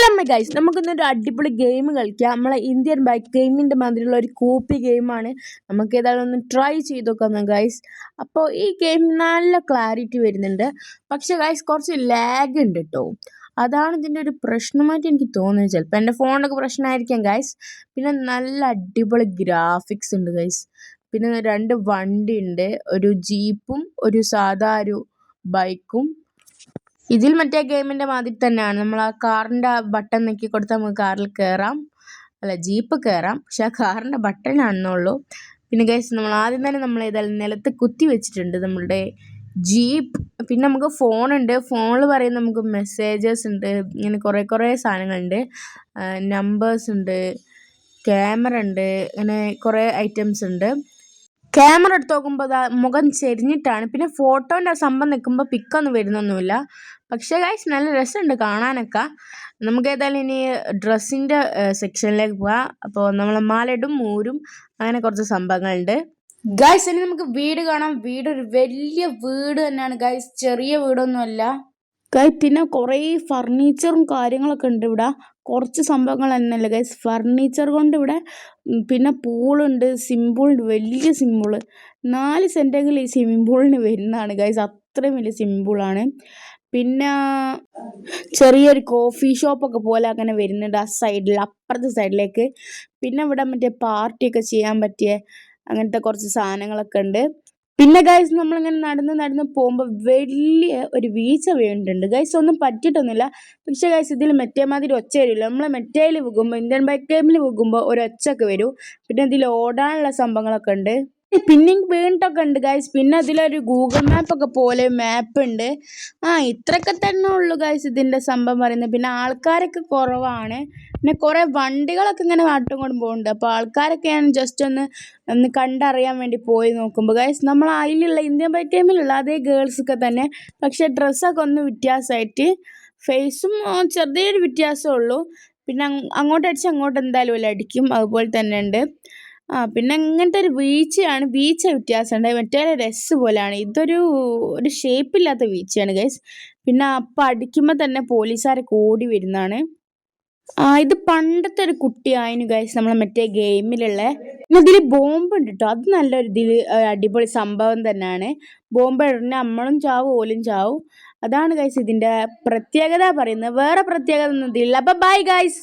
Hello my guys നമുക്കിന്നൊരു അടിപൊളി game കളിക്കാം. നമ്മളെ ഇന്ത്യൻ ബൈക്ക് ഗെയിമിന്റെ മാതിരിയുള്ള ഒരു കോപ്പി ഗെയിമാണ് നമുക്ക് ഏതായാലും ഒന്ന് ട്രൈ ചെയ്ത് നോക്കാം ഗൈസ് അപ്പോൾ ഈ ഗെയിം നല്ല ക്ലാരിറ്റി വരുന്നുണ്ട്. പക്ഷെ ഗൈസ് കുറച്ച് ലാഗ് ഉണ്ട് കേട്ടോ അതാണ് ഇതിന്റെ ഒരു പ്രശ്നമായിട്ട് എനിക്ക് തോന്നുന്നത്. ചിലപ്പോൾ എന്റെ ഫോണിനൊക്കെ പ്രശ്നമായിരിക്കാം ഗൈസ് പിന്നെ നല്ല അടിപൊളി ഗ്രാഫിക്സ് ഉണ്ട് ഗൈസ് പിന്നെ രണ്ട് വണ്ടി ഉണ്ട് ഒരു ജീപ്പും ഒരു സാധാ ഒരു ബൈക്കും ഇതിൽ മറ്റേ ഗെയിമിന്റെ മാതിരി തന്നെയാണ്. നമ്മൾ ആ കാറിന്റെ ബട്ടൺ ഞെക്കി കൊടുത്താൽ നമുക്ക് കാറിൽ കയറാം അല്ല ജീപ്പ് കയറാം പക്ഷെ ആ കാറിന്റെ ബട്ടണാണെന്നുള്ളൂ പിന്നെ ഗൈസ് നമ്മൾ ആദ്യം തന്നെ നമ്മൾ ഏതായാലും നിലത്ത് കുത്തി വെച്ചിട്ടുണ്ട് നമ്മളുടെ ജീപ്പ്. പിന്നെ നമുക്ക് ഫോണുണ്ട് ഫോണിൽ പറയുന്ന നമുക്ക് മെസ്സേജസ് ഉണ്ട്. ഇങ്ങനെ കുറേ കുറേ സാധനങ്ങളുണ്ട്. നമ്പേഴ്സ് ഉണ്ട്. ക്യാമറ ഉണ്ട്. അങ്ങനെ കുറേ ഐറ്റംസ് ഉണ്ട്. ക്യാമറ എടുത്ത് നോക്കുമ്പോൾ മുഖം ചെരിഞ്ഞിട്ടാണ്. പിന്നെ ഫോട്ടോന്റെ സംഭവം നിൽക്കുമ്പോൾ പിക്കൊന്നും വരുന്നൊന്നുമില്ല. പക്ഷേ ഗൈസ് നല്ല രസമുണ്ട് കാണാനൊക്കെ. നമുക്ക് ഏതായാലും ഇനി ഡ്രസ്സിന്റെ സെക്ഷനിലേക്ക് പോവാം. അപ്പോൾ നമ്മൾ മാലയിടും മൂരും അങ്ങനെ കുറച്ച് സംഭവങ്ങളുണ്ട്. ഗൈസ് ഇനി നമുക്ക് വീട് കാണാം. വീട് ഒരു വലിയ വീട് തന്നെയാണ് ഗൈസ് ചെറിയ വീടൊന്നുമല്ല. ഗൈസ് പിന്നെ കുറേ ഫർണിച്ചറും കാര്യങ്ങളൊക്കെ ഉണ്ട് ഇവിടെ. കുറച്ച് സംഭവങ്ങൾ തന്നെയല്ല ഗൈസ് ഫർണിച്ചർ കൊണ്ട് ഇവിടെ പിന്നെ പൂളുണ്ട് സിമ്പിളുണ്ട് വലിയ സിമ്പിൾ നാല് സെന്റെങ്കിലും ഈ സ്വിമ്മിംഗ് പൂളിന് വരുന്നതാണ് ഗൈസ് അത്രയും വലിയ സിമ്പിളാണ് പിന്നെ ചെറിയൊരു കോഫി ഷോപ്പൊക്കെ പോലെ അങ്ങനെ വരുന്നുണ്ട് ആ സൈഡിൽ അപ്പുറത്തെ സൈഡിലേക്ക് പിന്നെ ഇവിടെ മറ്റേ പാർട്ടിയൊക്കെ ചെയ്യാൻ പറ്റിയ അങ്ങനത്തെ കുറച്ച് സാധനങ്ങളൊക്കെ ഉണ്ട്. പിന്നെ ഗൈസ് നമ്മളിങ്ങനെ നടന്ന് നടന്ന് പോകുമ്പോൾ വലിയ ഒരു വീഴ്ച വീണിട്ടുണ്ട്. ഗൈസ് ഒന്നും പറ്റിയിട്ടൊന്നുമില്ല. പക്ഷെ ഗൈസ് ഇതിൽ മറ്റേ മാതിരി ഒച്ച വരില്ല. നമ്മൾ മറ്റേയിൽ പോകുമ്പോൾ ഇന്ത്യൻ ബൈക്ക് ഗെയിമിൽ പോകുമ്പോൾ ഒരു വരും. പിന്നെ ഇതിൽ ഓടാനുള്ള സംഭവങ്ങളൊക്കെ ഉണ്ട്. പിന്നെയും വീണ്ടൊക്കെ ഉണ്ട് ഗൈസ് പിന്നെ അതിലൊരു ഗൂഗിൾ മാപ്പ് ഒക്കെ പോലെ മാപ്പ് ഉണ്ട്. ആ ഇത്രയൊക്കെ തന്നെ ഉള്ളൂ ഗൈസ് ഇതിന്റെ സംഭവം പറയുന്നത്. പിന്നെ ആൾക്കാരൊക്കെ കുറവാണ്. പിന്നെ കുറേ വണ്ടികളൊക്കെ ഇങ്ങനെ നാട്ടും കൊണ്ടും പോകുന്നുണ്ട്. അപ്പോൾ ആൾക്കാരൊക്കെ ഞാൻ ജസ്റ്റ് ഒന്ന് ഒന്ന് കണ്ടറിയാൻ വേണ്ടി പോയി നോക്കുമ്പോൾ ഗൈസ് നമ്മൾ അതിലുള്ള ഇന്ത്യൻ ഗെയിമിലുള്ള അതേ ഗേൾസൊക്കെ തന്നെ. പക്ഷേ ഡ്രസ്സൊക്കെ ഒന്ന് വ്യത്യാസമായിട്ട് ഫേസും ചെറിയൊരു വ്യത്യാസമേ ഉള്ളൂ. പിന്നെ അങ്ങോട്ടടിച്ച് അങ്ങോട്ട് എന്തായാലും അടിക്കും. അതുപോലെ തന്നെ ഉണ്ട്. ആ പിന്നെ ഇങ്ങനത്തെ ഒരു വീഴ്ചയാണ് വീഴ്ച വ്യത്യാസമുണ്ട് മറ്റേ രസ് പോലെയാണ്. ഇതൊരു ഒരു ഷേപ്പില്ലാത്ത വീഴ്ചയാണ് ഗൈസ് പിന്നെ അപ്പം അടിക്കുമ്പോൾ തന്നെ പോലീസുകാരൊക്കെ ഓടി വരുന്നതാണ്. ആ ഇത് പണ്ടത്തെ ഒരു കുട്ടിയായിരുന്നു ഗൈസ് നമ്മളെ മറ്റേ ഗെയിമിലുള്ള ഇതിൽ ബോംബ് ഉണ്ട് കേട്ടോ അത് നല്ലൊരു ഇതിൽ അടിപൊളി സംഭവം തന്നെയാണ്. ബോംബ് ഇടുന്ന നമ്മളും ചാവും ഓലും ചാവും. അതാണ് ഗൈസ് ഇതിന്റെ പ്രത്യേകത പറയുന്നത്. വേറെ പ്രത്യേകത ഒന്നും ഇതില്ല അപ്പം ബൈ ഗൈസ്